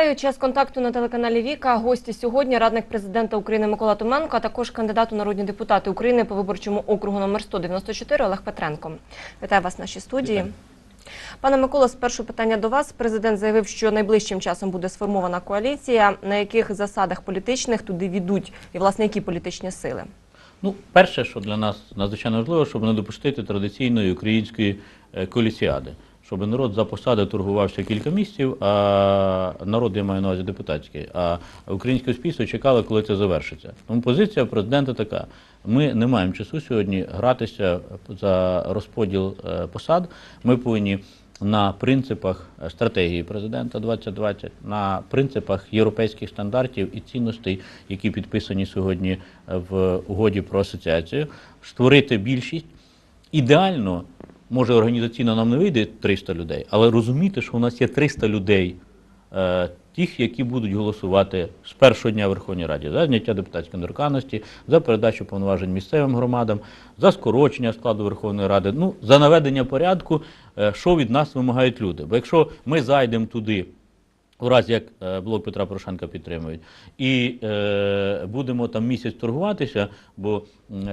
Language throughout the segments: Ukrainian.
Вітаю. Час контакту на телеканалі Віка. Гості сьогодні радник президента України Микола Томенко, а також кандидат у народні депутати України по виборчому округу номер 194 Олег Петренко. Вітаю вас в нашій студії. Вітаю. Пане Микола, спершу питання до вас. Президент заявив, що найближчим часом буде сформована коаліція. На яких засадах політичних туди відуть і власне які політичні сили? Ну, перше, що для нас надзвичайно важливо, щоб не допустити традиційної української е, коаліціади. Щоб народ за посади торгувався кілька місяців, а народ, я маю на увазі депутатський, а українське суспільство чекало, коли це завершиться. Тому позиція президента така: ми не маємо часу сьогодні гратися за розподіл е, посад. Ми повинні на принципах стратегії президента 2020, на принципах європейських стандартів і цінностей, які підписані сьогодні в угоді про асоціацію, створити більшість. Ідеально, може організаційно нам не вийде 300 людей, але розуміти, що у нас є 300 людей, е, тих, які будуть голосувати з першого дня Верховній Раді за зняття депутатської недоторканності, за передачу повноважень місцевим громадам, за скорочення складу Верховної Ради, ну за наведення порядку, е, що від нас вимагають люди. Бо якщо ми зайдемо туди. У разі як е, блок Петра Порошенка підтримують, і е, будемо там місяць торгуватися, бо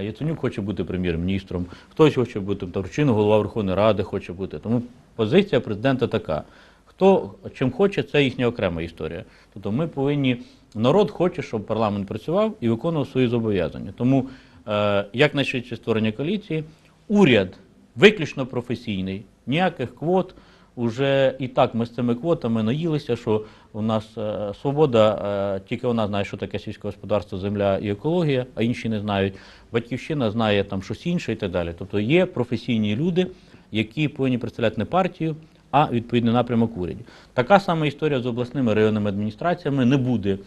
Яценюк хоче бути прем'єр-міністром, хтось хоче бути там голова Верховної Ради хоче бути. Тому позиція президента така: хто чим хоче, це їхня окрема історія. Тобто ми повинні народ хоче, щоб парламент працював і виконував свої зобов'язання. Тому е, якнайшвидше створення коаліції, уряд виключно професійний, ніяких квот. Уже і так ми з цими квотами наїлися, що у нас е, свобода, е, тільки вона знає, що таке сільське господарство, земля і екологія, а інші не знають. Батьківщина знає там щось інше і так далі. Тобто є професійні люди, які повинні представляти не партію, а відповідний напрямок уряді. Така сама історія з обласними районними адміністраціями не буде.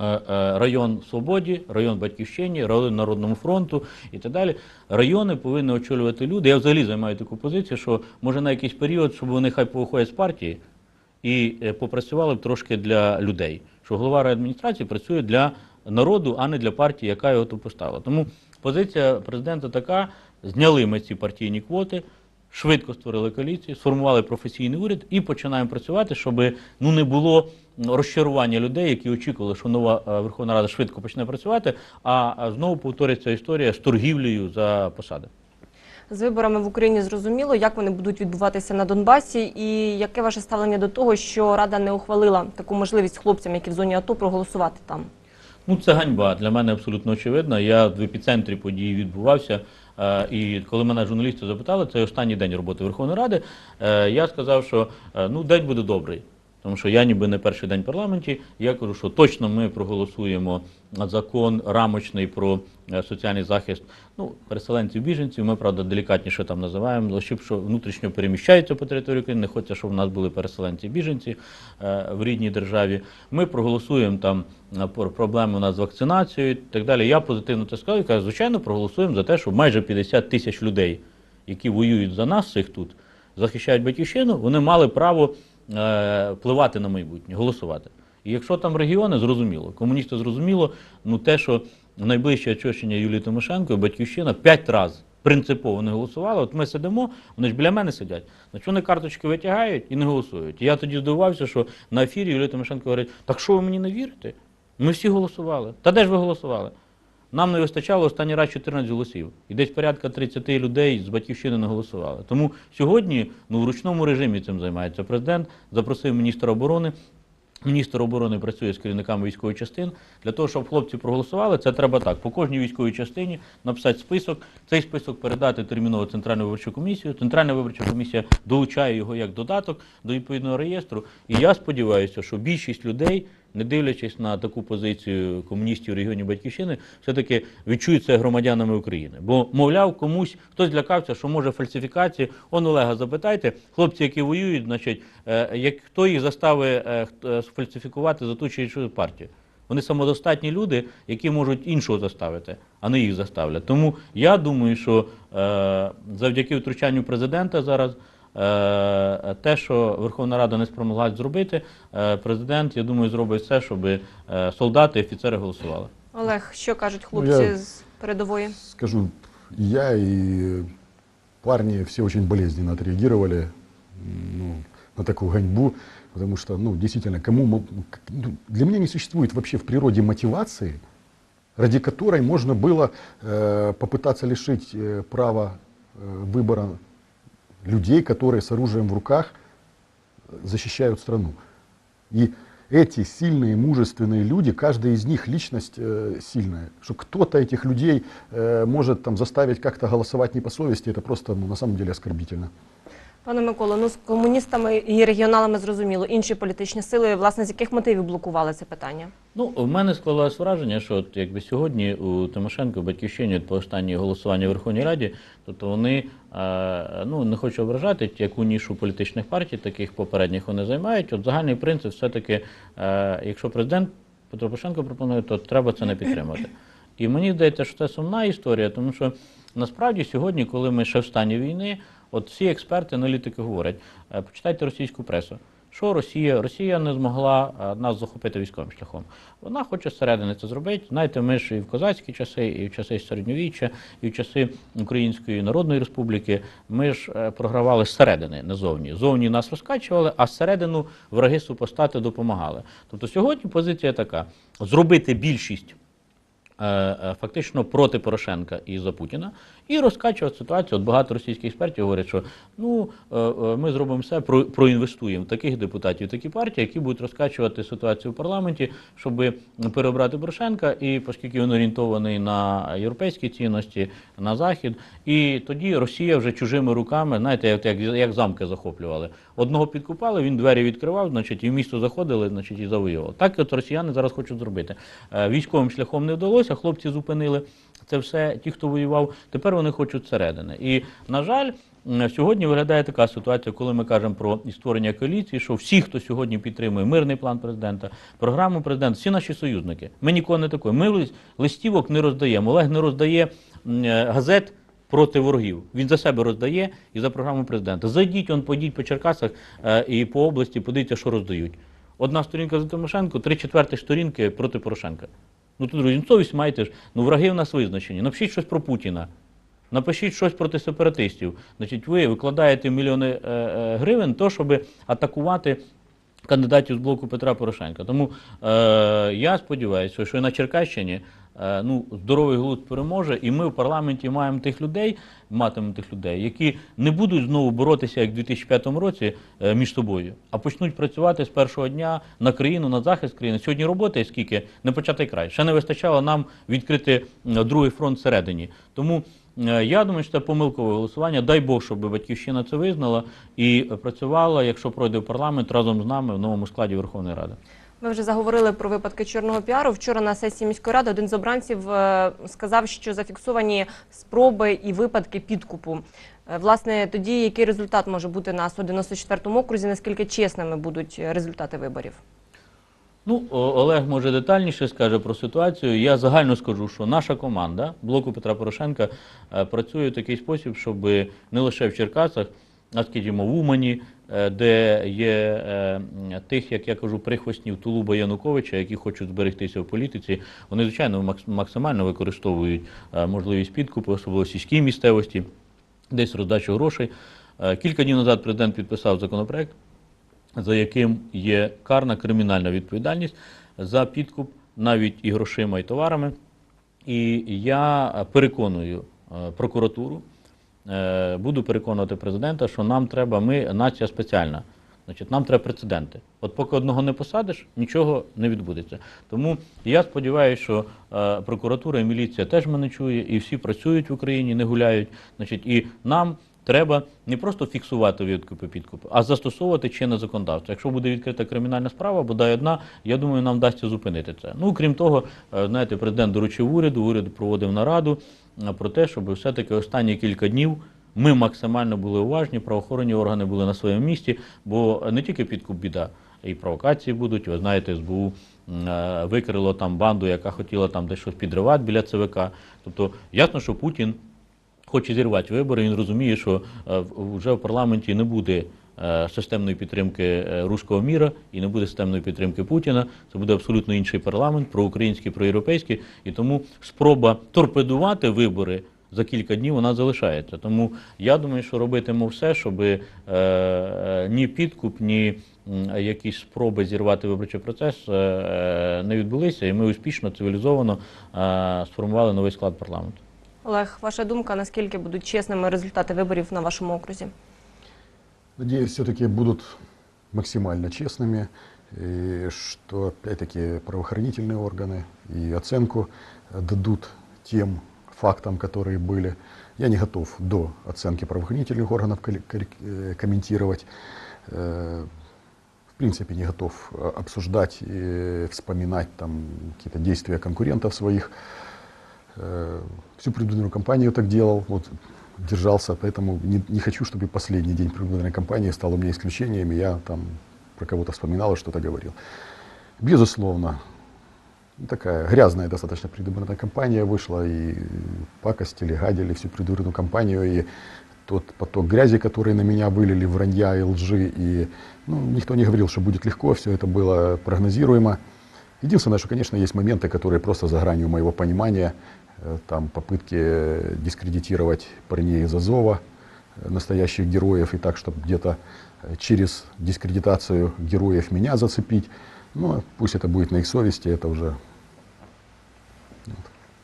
Е, е, Район Свободі, район Батьківщині, район Народному фронту і так далі. Райони повинні очолювати люди. Я взагалі займаю таку позицію, що може на якийсь період, щоб вони хай повиходять з партії і е, попрацювали б трошки для людей. Що голова райадміністрації працює для народу, а не для партії, яка його тут поставила. Тому позиція президента така: зняли ми ці партійні квоти. Швидко створили коаліцію, сформували професійний уряд і починаємо працювати, щоб ну не було розчарування людей, які очікували, що нова е, Верховна Рада швидко почне працювати, а знову повториться історія з торгівлею за посади. З виборами в Україні зрозуміло, як вони будуть відбуватися на Донбасі, і яке ваше ставлення до того, що Рада не ухвалила таку можливість хлопцям, які в зоні АТО, проголосувати там? Ну, це ганьба. Для мене абсолютно очевидна. Я в епіцентрі події відбувався. Е, І коли мене журналісти запитали, це останній день роботи Верховної Ради, е, я сказав, що е, ну день буде добрий. Тому що я ніби не перший день в парламенті. Я кажу, що точно ми проголосуємо закон рамочний про е, соціальний захист ну, переселенців, біженців. Ми, правда, делікатніше там називаємо, осіб, що внутрішньо переміщаються по території України, не хочеться, щоб в нас були переселенці біженці е, в рідній державі. Ми проголосуємо там е, про проблеми у нас з вакцинацією і так далі. Я позитивно це сказав і кажу, звичайно, проголосуємо за те, щоб майже 50 тисяч людей, які воюють за нас, цих тут, захищають батьківщину, вони мали право впливати на майбутнє, голосувати. І якщо там регіони, зрозуміло, комуністи зрозуміло, ну те, що найближче очищення Юлії Тимошенко і батьківщина п'ять разів принципово не голосувала. От ми сидимо, вони ж біля мене сидять. Значить вони карточки витягають і не голосують. І я тоді здивувався, що на ефірі Юлія Тимошенко говорить: так що ви мені не вірите? Ми всі голосували. Та де ж ви голосували? Нам не вистачало останній раз 14 голосів. І десь порядка 30 людей з батьківщини не голосували. Тому сьогодні ну, в ручному режимі цим займається президент, запросив міністра оборони. Міністр оборони працює з керівниками військових частин. Для того, щоб хлопці проголосували, це треба так. По кожній військовій частині написати список, цей список передати терміново Центральну виборчу комісію. Центральна виборча комісія долучає його як додаток до відповідного реєстру. І я сподіваюся, що більшість людей, не дивлячись на таку позицію комуністів регіоні Батьківщини, все-таки відчують це громадянами України. Бо, мовляв, комусь хтось злякався, що може фальсифікації. Он Олега, запитайте, хлопці, які воюють, значить, е, як хто їх заставить е, е, за ту чи іншу партію. Вони самодостатні люди, які можуть іншого заставити, а не їх заставлять. Тому я думаю, що завдяки втручанню президента зараз. е, Те, що Верховна Рада не спромоглась зробити, е, президент, я думаю, зробить все, щоб е, солдати і офіцери голосували. Олег, що кажуть Ну, хлопці я- з передової? Скажу, и я и парни все очень болезненно отреагировали м, ну, на такую гоньбу. Потому что, ну, действительно, кому... мо- к- ну, Для меня не существует вообще в природе мотивации, ради которой можно было э, попытаться лишить э, права э, выбора людей, которые с оружием в руках защищают страну. И эти сильные, мужественные люди, каждый из них личность э, сильная. Что кто-то этих людей э, может там, заставить как-то голосовать не по совести, это просто ну, на самом деле оскорбительно. Пане Миколо, ну з комуністами і регіоналами зрозуміло, інші політичні сили, власне, з яких мотивів блокували це питання? Ну, в мене склалось враження, що от якби сьогодні у Тимошенко, Батьківщині, от по останнє голосування в Верховній Раді, тобто вони е, ну не хочу ображати яку нішу політичних партій, таких попередніх вони займають. От загальний принцип все-таки, е, якщо президент Петро Порошенко пропонує, то треба це не підтримати. І мені здається, що це сумна історія, тому що насправді сьогодні, коли ми ще в стані війни, от всі експерти, аналітики говорять, е, почитайте російську пресу. Що Росія? Росія не змогла е, нас захопити військовим шляхом. Вона хоче зсередини це зробити. Знаєте, ми ж і в козацькі часи, і в часи середньовіччя, і в часи Української Народної Республіки ми ж е, програвали зсередини, не зовні. Нас розкачували, а зсередину враги супостати допомагали. Тобто сьогодні позиція така: зробити більшість. Е, е, Фактично проти Порошенка і за Путіна, і розкачувати ситуацію. От багато російських експертів говорять, що ну е, ми зробимо все, про- проінвестуємо в таких депутатів, такі партії, які будуть розкачувати ситуацію в парламенті, щоб переобрати Порошенка, і оскільки він орієнтований на європейські цінності, на захід, і тоді Росія вже чужими руками, знаєте, як, як замки захоплювали. Одного підкупали, він двері відкривав, значить, і в місто заходили, значить, і завоював. Так от росіяни зараз хочуть зробити. Е, Військовим шляхом не вдалося, хлопці зупинили це все, ті, хто воював, тепер вони хочуть зсередини. І, на жаль, сьогодні виглядає така ситуація, коли ми кажемо про створення коаліції, що всі, хто сьогодні підтримує мирний план президента, програму президента, всі наші союзники. Ми нікого не такої. Ми лис- листівок не роздаємо. Олег не роздає е, газет. Проти ворогів він за себе роздає і за програму президента. Зайдіть, он подіть по Черкасах е, і по області, подивіться, що роздають. Одна сторінка за Тимошенко, три четвертих сторінки проти Порошенка. Ну то друзі, ну совість маєте ж. Ну враги в нас визначені. Напишіть щось про Путіна. Напишіть щось проти сепаратистів. Значить, ви викладаєте мільйони е, е, гривень, то, щоб атакувати кандидатів з блоку Петра Порошенка. Тому е, я сподіваюся, що і на Черкащині ну, здоровий глузд переможе, і ми в парламенті маємо тих людей, матимемо тих людей, які не будуть знову боротися, як в 2005 році, е, між собою, а почнуть працювати з першого дня на країну, на захист країни. Сьогодні роботи скільки не початий край. Ще не вистачало нам відкрити другий фронт всередині. Тому Е, Я думаю, що це помилкове голосування. Дай Бог, щоб батьківщина це визнала і працювала, якщо пройде в парламент разом з нами в новому складі Верховної Ради. Ми вже заговорили про випадки чорного піару. Вчора на сесії міської ради один з обранців е, сказав, що зафіксовані спроби і випадки підкупу. Е, Власне, тоді який результат може бути на 194-му окрузі? Наскільки чесними будуть результати виборів? Ну, Олег може детальніше скаже про ситуацію. Я загально скажу, що наша команда блоку Петра Порошенка е, працює в такий спосіб, щоб не лише в Черкасах, скажімо, в Умані, е, де є е, тих, як я кажу, прихвостнів Тулуба Януковича, які хочуть зберегтися в політиці. Вони, звичайно, максимально використовують е, можливість підкупу, особливо сільській місцевості, десь роздачу грошей. Кілька днів назад президент підписав законопроект, за яким є карна кримінальна відповідальність за підкуп навіть і грошима, і товарами. І я переконую прокуратуру, буду переконувати президента, що нам треба, ми нація спеціальна. Значить, нам треба прецеденти. От поки одного не посадиш, нічого не відбудеться. Тому я сподіваюся, що е, прокуратура і міліція теж мене чує, і всі працюють в Україні, не гуляють. Значить, і нам треба не просто фіксувати відкупи підкупи, а застосовувати чинне законодавство. Якщо буде відкрита кримінальна справа, бодай одна, я думаю, нам вдасться зупинити це. Ну крім того, е, знаєте, президент доручив уряду, уряд проводив нараду е, про те, щоб все-таки останні кілька днів. Ми максимально були уважні, правоохоронні органи були на своєму місці, бо не тільки підкуп біда, і провокації будуть. Ви знаєте, СБУ е, викрило там банду, яка хотіла там десь щось підривати біля ЦВК. Тобто ясно, що Путін хоче зірвати вибори. Він розуміє, що е, вже в парламенті не буде системної підтримки е, руського міра і не буде системної підтримки Путіна. Це буде абсолютно інший парламент, проукраїнський, проєвропейський. І тому спроба торпедувати вибори. За кілька днів вона залишається. Тому я думаю, що робитиму все, щоб е, е, ні підкуп, ні якісь спроби зірвати виборчий процес е, не відбулися, і ми успішно, цивілізовано е, сформували новий склад парламенту. Олег, ваша думка, наскільки будуть чесними результати виборів на вашому окрузі? Надеюсь, все-таки будут максимально честными, и что опять-таки правоохранительные органы и оценку дадут тем фактам, которые были. Я не готов до оценки правоохранительных органов э, комментировать. Э, В принципе, не готов э, обсуждать и вспоминать там какие-то действия конкурентов своих. Всю предвыборную кампанию так делал, вот держался, поэтому не, не хочу, чтобы последний день предвыборной кампании стал у меня исключением, и я там про кого-то вспоминал и что-то говорил. Безусловно, такая грязная достаточно предвыборная кампания вышла, и пакостили, гадили всю предвыборную кампанию, и тот поток грязи, который на меня вылили, вранья и лжи, и ну, никто не говорил, что будет легко, все это было прогнозируемо. Единственное, что, конечно, есть моменты, которые просто за гранью моего понимания, там попытки дискредитировать парней из Азова, э, настоящих героев, и так, чтобы где-то э, через дискредитацию героев меня зацепить. Ну, пусть это будет на их совести, это уже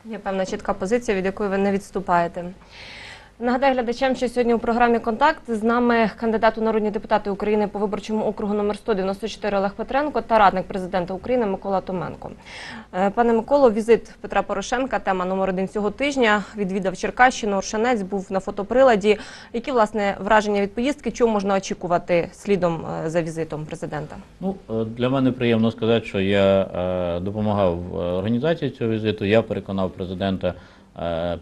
Є певна чітка позиція, від якої ви не відступаєте. Нагадаю глядачам, що сьогодні у програмі Контакт з нами кандидат у народні депутати України по виборчому округу номер 194 Олег Петренко та радник президента України Микола Томенко. Е, Пане Миколо, візит Петра Порошенка, тема номер один цього тижня. Відвідав Черкащину, Оршанець, був на фотоприладі. Які власне враження від поїздки? Чого можна очікувати слідом е, за візитом президента? Ну, е, для мене приємно сказати, що я допомагав організації цього візиту. Я переконав президента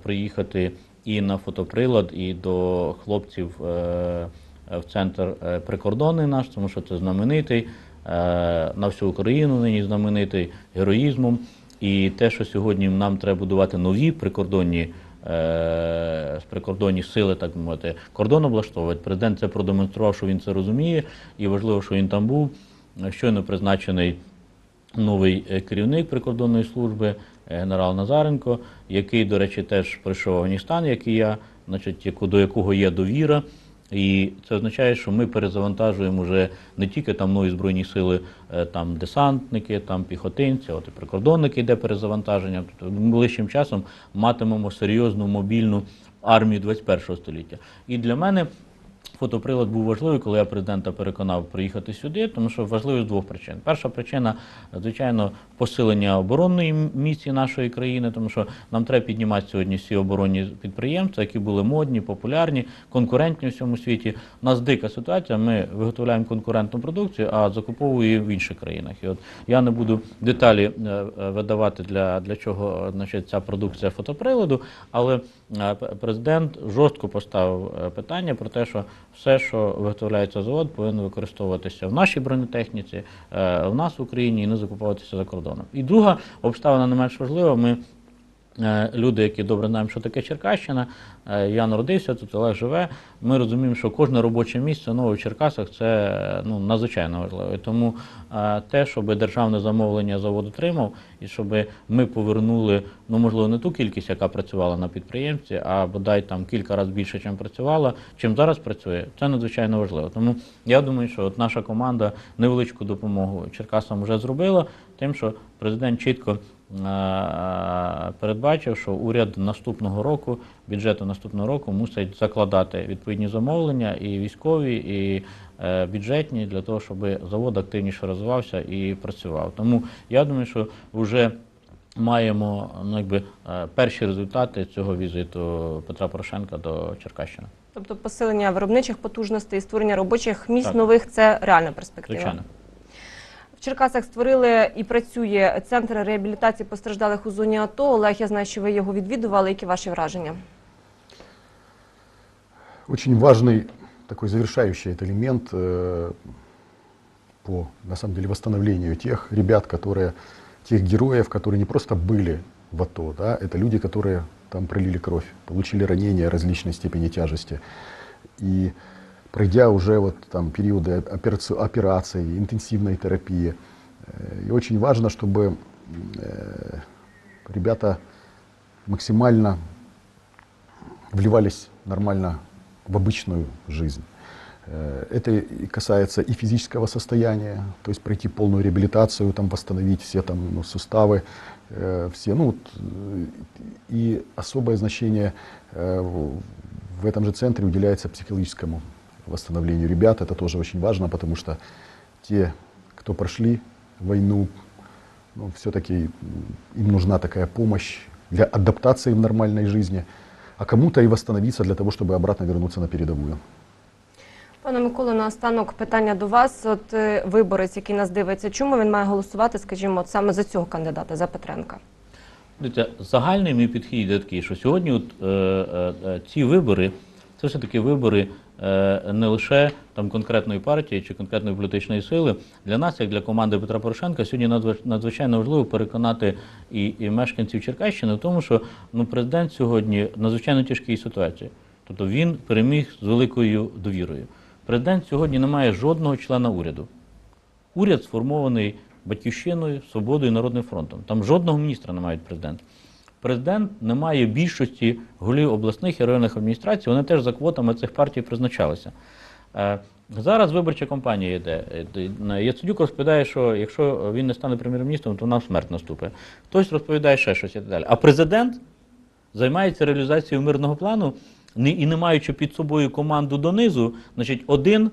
приїхати і на фотоприлад, і до хлопців е, в центр е, прикордонний наш, тому що це знаменитий е, на всю Україну нині знаменитий героїзмом. І те, що сьогодні нам треба будувати нові прикордонні прикордонні сили, так мовити, кордон облаштовувати. Президент це продемонстрував, що він це розуміє, і важливо, що він там був. Щойно призначений новий керівник прикордонної служби генерал Назаренко, який, до речі, теж пройшов Афганістан, як і я, значить, яку- до якого є довіра. І це означає, що ми перезавантажуємо вже не тільки там нові збройні сили, е, там десантники, там піхотинці, от і прикордонники йде перезавантаження. Тобто ближчим часом матимемо серйозну мобільну армію 21 століття. І для мене Фотоприлад був важливий, коли я президента переконав приїхати сюди, тому що важливий з двох причин. Перша причина, звичайно, посилення оборонної місії нашої країни, тому що нам треба піднімати сьогодні всі оборонні підприємства, які були модні, популярні, конкурентні у всьому світі. У нас дика ситуація. Ми виготовляємо конкурентну продукцію, а закуповуємо в інших країнах. І от я не буду деталі е, е, видавати для, для чого значить, ця продукція фотоприладу, але е, президент жорстко поставив питання про те, що все, що виготовляється завод, повинно використовуватися в нашій бронетехніці, е, в нас в Україні і не закуповуватися за кордоном. І друга обставина не менш важлива. Ми люди, які добре знаємо, що таке Черкащина. Е, Я народився тут, Олег живе. Ми розуміємо, що кожне робоче місце нове в Черкасах це е, ну, надзвичайно важливо. Тому е, те, щоб державне замовлення завод отримав, і щоб ми повернули, ну можливо, не ту кількість, яка працювала на підприємстві, а бодай там кілька разів більше, чим працювала, чим зараз працює, це надзвичайно важливо. Тому я думаю, що от наша команда невеличку допомогу Черкасам вже зробила, тим, що президент чітко е, передбачив, що уряд наступного року, бюджету наступного року мусить закладати відповідні замовлення і військові, і е, бюджетні для того, щоб завод активніше розвивався і працював. Тому я думаю, що вже маємо ну, якби, е, перші результати цього візиту Петра Порошенка до Черкащини. Тобто посилення виробничих потужностей, створення робочих місць Так. нових це реальна перспектива. Звичайно. В Черкасах створили і працює центр реабілітації постраждалих у зоні АТО. Олег, я знаю, що ви його відвідували. Які ваші враження? очень важный такой завершающий этот элемент э, по, на самом деле, восстановлению тех ребят, которые, тех героев, которые не просто были в АТО, да, это люди, которые там пролили кровь, получили ранения различной степени тяжести. И пройдя уже вот там периоды операци- операций, интенсивной терапии, э, и очень важно, чтобы э, ребята максимально вливались нормально в обычную жизнь. Э, Это касается и физического состояния, то есть пройти полную реабилитацию, там, восстановить все там, ну, суставы, все, ну, и особое значение в этом же центре уделяется психологическому восстановлению ребят. Это тоже очень важно, потому что те, кто прошли войну, ну, все-таки им нужна такая помощь для адаптации в нормальной жизни, а кому-то и восстановиться для того, чтобы обратно вернуться на передовую. Пане Миколо, наостанок питання до вас. От е, виборець, який нас дивиться, чому він має голосувати, скажімо, от саме за цього кандидата, за Петренка? Дивіться, загальний мій підхід такий, що сьогодні от, е, е, е, ці вибори це все таки вибори не лише там конкретної партії чи конкретної політичної сили. Для нас, як для команди Петра Порошенка, сьогодні надзвич- надзвичайно важливо переконати і, і мешканців Черкащини в тому, що ну, президент сьогодні в надзвичайно тяжкій ситуації. Тобто він переміг з великою довірою. Президент сьогодні не має жодного члена уряду. Уряд сформований батьківщиною, свободою народним фронтом. Там жодного міністра не мають президент. Президент не має більшості голів обласних і районних адміністрацій. Вони теж за квотами цих партій призначалися. Е, Зараз виборча кампанія йде. Е, Яценюк розповідає, що якщо він не стане прем'єр-міністром, то нам смерть наступить. Хтось розповідає ще щось і так далі. А президент займається реалізацією мирного плану і не маючи під собою команду донизу, значить, один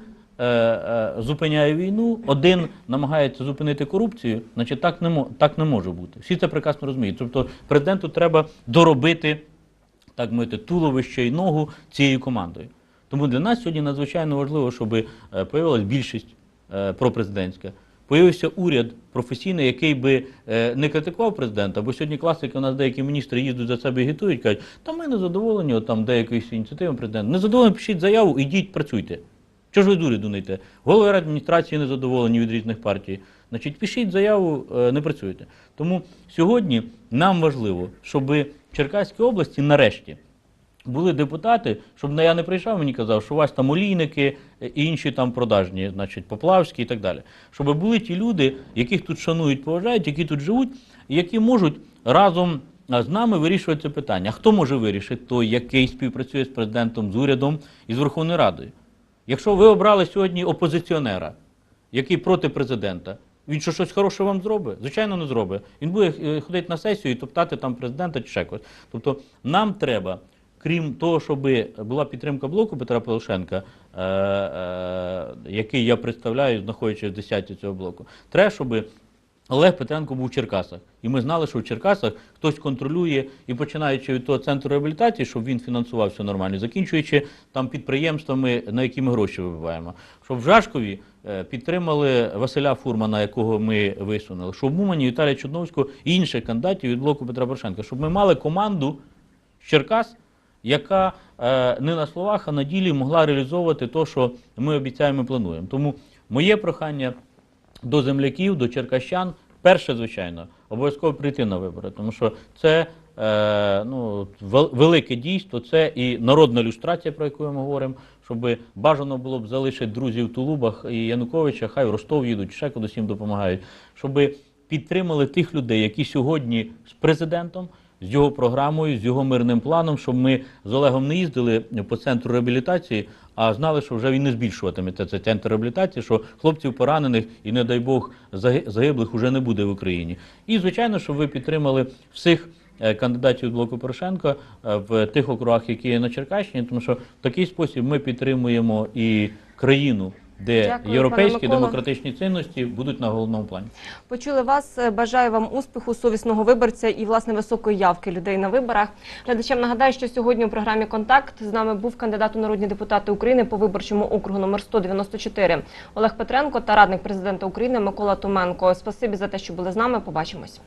зупиняє війну, один намагається зупинити корупцію, значить, так не, так не може бути. Всі це прекрасно розуміють. Тобто президенту треба доробити так мовити, туловище і ногу цією командою. Тому для нас сьогодні надзвичайно важливо, щоб е, появилась більшість е, пропрезидентська, появився уряд професійний, який би е, не критикував президента, бо сьогодні класика, у нас деякі міністри їздять за себе і агітують, кажуть, та ми не задоволені там деякоюсь ініціативою президента. Не задоволені, пишіть заяву, ідіть, працюйте. Чого ж ви дурі дунете? Голови адміністрації не задоволені від різних партій. Значить, пишіть заяву, е, не працюйте. Тому сьогодні нам важливо, щоб в Черкаській області нарешті були депутати, щоб я не прийшов, мені казав, що у вас там олійники е, і інші там продажні, значить, Поплавські і так далі. Щоб були ті люди, яких тут шанують, поважають, які тут живуть, і які можуть разом з нами вирішувати це питання. Хто може вирішити? Той, який співпрацює з президентом, з урядом і з Верховною Радою. Якщо ви обрали сьогодні опозиціонера, який проти президента, він що щось хороше вам зробить? Звичайно, не зробить. Він буде е, ходити на сесію і топтати там президента чи ще когось. Тобто нам треба, крім того, щоб була підтримка блоку Петра Порошенка, е, е, який я представляю, знаходячись в десятці цього блоку, треба, щоб Олег Петренко був в Черкасах. І ми знали, що в Черкасах хтось контролює і починаючи від того центру реабілітації, щоб він фінансував все нормально, закінчуючи там підприємствами, на які ми гроші вибиваємо. Щоб в Жашкові е, підтримали Василя Фурмана, якого ми висунули, щоб в Мумані Віталія Чудновського і інших кандидатів від блоку Петра Порошенка, щоб ми мали команду з Черкас, яка е, не на словах, а на ділі могла реалізовувати те, що ми обіцяємо і плануємо. Тому моє прохання до земляків, до черкащан, перше, звичайно, обов'язково прийти на вибори, тому що це е, ну, велике дійство, це і народна люстрація, про яку ми говоримо, щоб бажано було б залишити друзів в Тулубах і Януковича, хай в Ростов їдуть, ще кудись їм допомагають, щоб підтримали тих людей, які сьогодні з президентом, з його програмою, з його мирним планом, щоб ми з Олегом не їздили по центру реабілітації, а знали, що вже він не збільшуватиметься цей центр реабілітації, що хлопців поранених і, не дай Бог, заги- загиблих уже не буде в Україні. І, звичайно, щоб ви підтримали всіх е, кандидатів блоку Порошенка е, в тих округах, які є на Черкащині, тому що в такий спосіб ми підтримуємо і країну, де Дякую, європейські демократичні цінності будуть на головному плані. Почули вас. Бажаю вам успіху, совісного виборця і власне високої явки людей на виборах. Глядачам нагадаю, що сьогодні у програмі Контакт з нами був кандидат у народні депутати України по виборчому округу номер 194 Олег Петренко та радник президента України Микола Томенко. Спасибі за те, що були з нами. Побачимось.